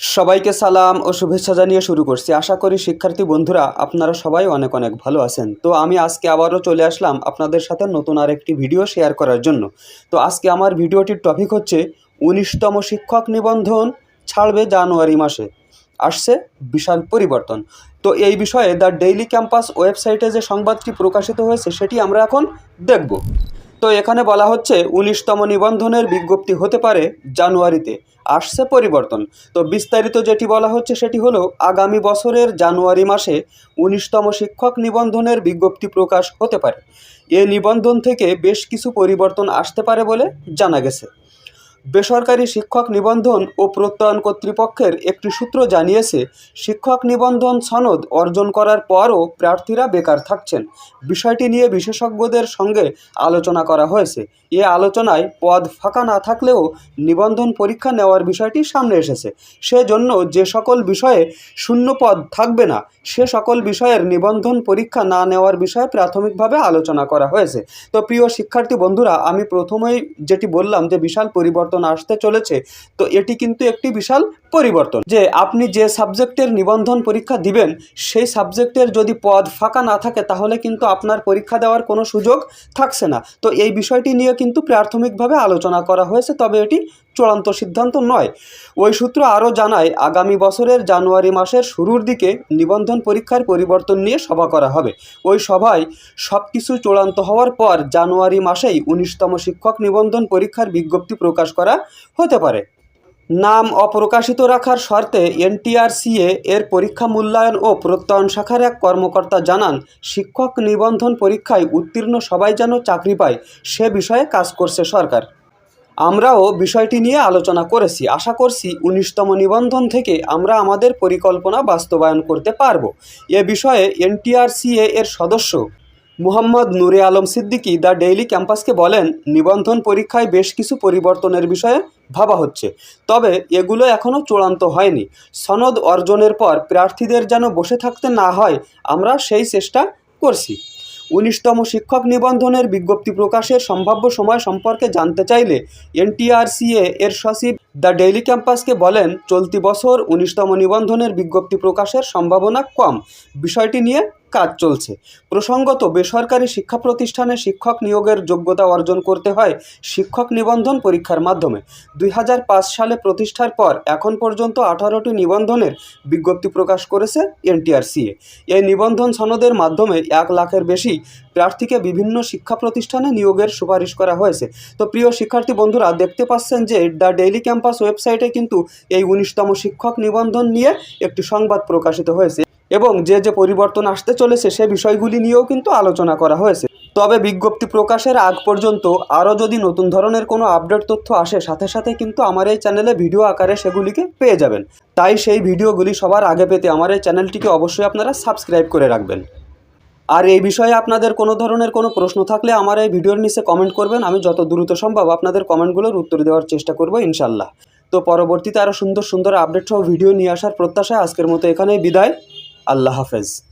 সবাইকে সালাম ও শুভেচ্ছা জানিয়ে শুরু করছি। আশা করি শিক্ষার্থী বন্ধুরা, আপনারা সবাই অনেক অনেক ভালো আছেন। তো আমি আজকে আবারও চলে আসলাম আপনাদের সাথে নতুন আর একটি ভিডিও শেয়ার করার জন্য। তো আজকে আমার ভিডিওটির টপিক হচ্ছে, উনিশতম শিক্ষক নিবন্ধন ছাড়বে জানুয়ারি মাসে। আসছে বিশাল পরিবর্তন। তো এই বিষয়ে দ্য ডেইলি ক্যাম্পাস ওয়েবসাইটে যে সংবাদটি প্রকাশিত হয়েছে, সেটি আমরা এখন দেখব। তো এখানে বলা হচ্ছে উনিশতম নিবন্ধনের বিজ্ঞপ্তি হতে পারে জানুয়ারিতে। আসছে পরিবর্তন। তো বিস্তারিত যেটি বলা হচ্ছে সেটি হলো, আগামী বছরের জানুয়ারি মাসে উনিশতম শিক্ষক নিবন্ধনের বিজ্ঞপ্তি প্রকাশ হতে পারে। এ নিবন্ধন থেকে বেশ কিছু পরিবর্তন আসতে পারে বলে জানা গেছে। বেসরকারি শিক্ষক নিবন্ধন ও প্রত্যয়ন কর্তৃপক্ষের একটি সূত্র জানিয়েছে, শিক্ষক নিবন্ধন সনদ অর্জন করার পরও প্রার্থীরা বেকার থাকছেন। বিষয়টি নিয়ে বিশেষজ্ঞদের সঙ্গে আলোচনা করা হয়েছে। এ আলোচনায় পদ ফাঁকা না থাকলেও নিবন্ধন পরীক্ষা নেওয়ার বিষয়টি সামনে এসেছে। সেজন্য যে সকল বিষয়ে শূন্য পদ থাকবে না, সে সকল বিষয়ের নিবন্ধন পরীক্ষা না নেওয়ার বিষয়ে প্রাথমিকভাবে আলোচনা করা হয়েছে। তো প্রিয় শিক্ষার্থী বন্ধুরা, আমি প্রথমেই যেটি বললাম যে বিশাল পরিবর্তন আসতে চলেছে, তো এটি কিন্তু একটি বিশাল পরিবর্তন। যে আপনি যে সাবজেক্টের নিবন্ধন পরীক্ষা দিবেন, সেই সাবজেক্টের যদি পদ ফাঁকা না থাকে, তাহলে কিন্তু আপনার পরীক্ষা দেওয়ার কোনো সুযোগ থাকছে না। তো এই বিষয়টি নিয়ে কিন্তু প্রাথমিকভাবে আলোচনা করা হয়েছে, তবে এটি চূড়ান্ত সিদ্ধান্ত নয়। ওই সূত্র আরও জানায়, আগামী বছরের জানুয়ারি মাসের শুরুর দিকে নিবন্ধন পরীক্ষার পরিবর্তন নিয়ে সভা করা হবে। ওই সভায় সব কিছু চূড়ান্ত হওয়ার পর জানুয়ারি মাসেই উনিশতম শিক্ষক নিবন্ধন পরীক্ষার বিজ্ঞপ্তি প্রকাশ করা হতে পারে। নাম অপ্রকাশিত রাখার শর্তে এনটিআরসিএ এর পরীক্ষা মূল্যায়ন ও প্রত্যয়ন শাখার এক কর্মকর্তা জানান, শিক্ষক নিবন্ধন পরীক্ষায় উত্তীর্ণ সবাই যেন চাকরি পায়, সে বিষয়ে কাজ করছে সরকার। আমরাও বিষয়টি নিয়ে আলোচনা করেছি। আশা করছি উনিশতম নিবন্ধন থেকে আমরা আমাদের পরিকল্পনা বাস্তবায়ন করতে পারব। এ বিষয়ে এনটিআরসিএ এর সদস্য মুহাম্মদ নুরে আলম সিদ্দিকী দ্য ডেইলি ক্যাম্পাসকে বলেন, নিবন্ধন পরীক্ষায় বেশ কিছু পরিবর্তনের বিষয়ে ভাবা হচ্ছে, তবে এগুলো এখনও চূড়ান্ত হয়নি। সনদ অর্জনের পর প্রার্থীদের যেন বসে থাকতে না হয়, আমরা সেই চেষ্টা করছি। উনিশতম শিক্ষক নিবন্ধনের বিজ্ঞপ্তি প্রকাশের সম্ভাব্য সময় সম্পর্কে জানতে চাইলে এনটিআরসিএ এর সচিব দ্য ডেইলি ক্যাম্পাসকে বলেন, চলতি বছর উনিশতম নিবন্ধনের বিজ্ঞপ্তি প্রকাশের সম্ভাবনা কম। বিষয়টি নিয়ে কাজ চলছে। প্রসঙ্গত, বেসরকারি শিক্ষা প্রতিষ্ঠানে শিক্ষক নিয়োগের যোগ্যতা অর্জন করতে হয় শিক্ষক নিবন্ধন পরীক্ষার মাধ্যমে। দুই হাজার পাঁচ সালে প্রতিষ্ঠার পর এখন পর্যন্ত আঠারোটি নিবন্ধনের বিজ্ঞপ্তি প্রকাশ করেছে এনটিআরসিএ। এই নিবন্ধন সনদের মাধ্যমে এক লাখের বেশি প্রার্থীকে বিভিন্ন শিক্ষা প্রতিষ্ঠানে নিয়োগের সুপারিশ করা হয়েছে। তো প্রিয় শিক্ষার্থী বন্ধুরা, দেখতে পাচ্ছেন যে দ্য ডেইলি ক্যাম্পাস ওয়েবসাইটে কিন্তু এই উনিশতম শিক্ষক নিবন্ধন নিয়ে একটি সংবাদ প্রকাশিত হয়েছে। এবং যে যে পরিবর্তন আসতে চলেছে সে বিষয়গুলি নিয়েও কিন্তু আলোচনা করা হয়েছে। তবে বিজ্ঞপ্তি প্রকাশের আগ পর্যন্ত আরও যদি নতুন ধরনের কোনো আপডেট তথ্য আসে, সাথে সাথে কিন্তু আমার এই চ্যানেলে ভিডিও আকারে সেগুলিকে পেয়ে যাবেন। তাই সেই ভিডিওগুলি সবার আগে পেতে আমার এই চ্যানেলটিকে অবশ্যই আপনারা সাবস্ক্রাইব করে রাখবেন। আর এই বিষয়ে আপনাদের কোনো ধরনের কোনো প্রশ্ন থাকলে আমার এই ভিডিওর নিচে কমেন্ট করবেন। আমি যত দ্রুত সম্ভব আপনাদের কমেন্টগুলোর উত্তর দেওয়ার চেষ্টা করব ইনশাল্লাহ। তো পরবর্তীতে আরও সুন্দর সুন্দর আপডেট সহ ভিডিও নিয়ে আসার প্রত্যাশায় আজকের মতো এখানেই বিদায়। আল্লাহ হাফেজ।